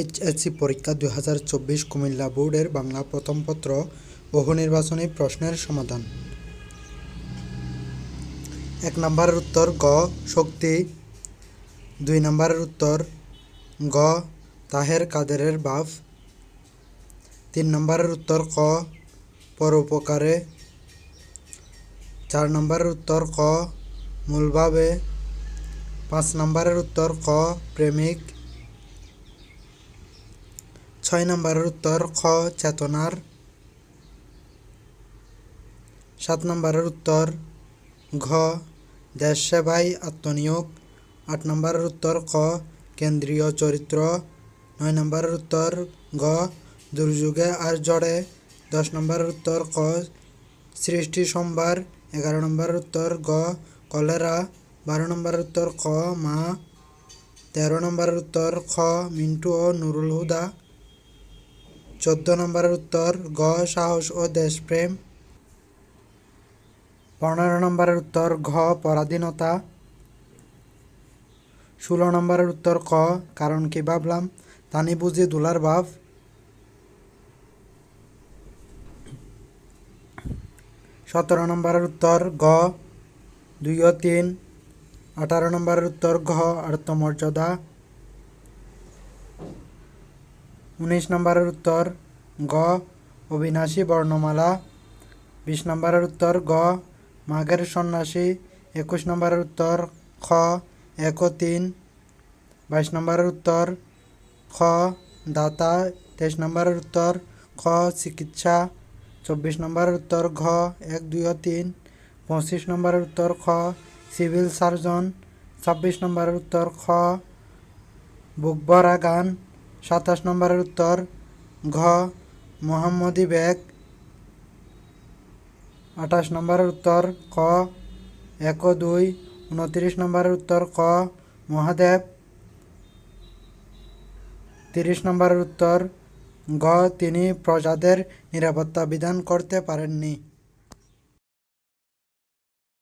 HSC পরীক্ষা দুই হাজার চব্বিশ কুমিল্লা বোর্ডের বাংলা প্রথম পত্র বহু নির্বাচনী প্রশ্নের সমাধান। এক নম্বরের উত্তর গ, শক্তি। দুই নম্বরের উত্তর গ, তাহের কাদেরের বাপ। তিন নম্বরের উত্তর ক, পরোপকারে। চার নম্বরের উত্তর ক মূলভাবে পাঁচ নম্বরের উত্তর ক, প্রেমিক। ছয় নম্বরের উত্তর খ চেতনার। সাত নম্বরের উত্তর ঘ দেশ সেবায় আত্মনিয়োগ। আট নম্বরের উত্তর ক কেন্দ্রীয় চরিত্র। নয় নম্বরের উত্তর গ দুর্যোগে আর জড়ে। দশ নম্বরের উত্তর ক সৃষ্টি সোমবার এগারো নম্বরের উত্তর গ কলেরা। বারো নম্বরের উত্তর ক মা। তেরো নম্বরের উত্তর খ মিন্টু ও নুরুল হুদা। চোদ্দ নম্বরের উত্তর, গ, সাহস ও দেশপ্রেম। পনেরো নম্বরের উত্তর, ঘ, পরাধীনতা। ষোলো নম্বরের উত্তর, ক, কারণ কি ভাবলাম? তানি বুঝি দুলার ভাব সতেরো নম্বরের উত্তর, গ, দুই ও তিন। আঠারো নম্বরের উত্তর, ঘ আত্মমর্যাদা উনিশ নম্বরের উত্তর, গ, অবিনাশী বর্ণমালা। বিশ নম্বরের উত্তর, গ, মাঘের সন্ন্যাসী। একুশ নম্বরের উত্তর, খ, এক তিন। বাইশ নম্বরের উত্তর, খ, দাতা। তেইশ নম্বরের উত্তর, খ, চিকিৎসা। চব্বিশ নম্বরের উত্তর, ঘ, এক, দুই তিন। পঁচিশ নম্বরের উত্তর, খ, সিভিল সার্জন। ছাব্বিশ নম্বরের উত্তর, খ বুকভরা গান সাতাশ নম্বরের উত্তর, ঘ, মোহাম্মদী ব্যাগ আঠাশ নম্বরের উত্তর, ক, এক দুই। উনত্রিশ নম্বরের উত্তর, ক, মহাদেব। তিরিশ নম্বরের উত্তর গ তিনি প্রজাদের নিরাপত্তা বিধান করতে পারেননি।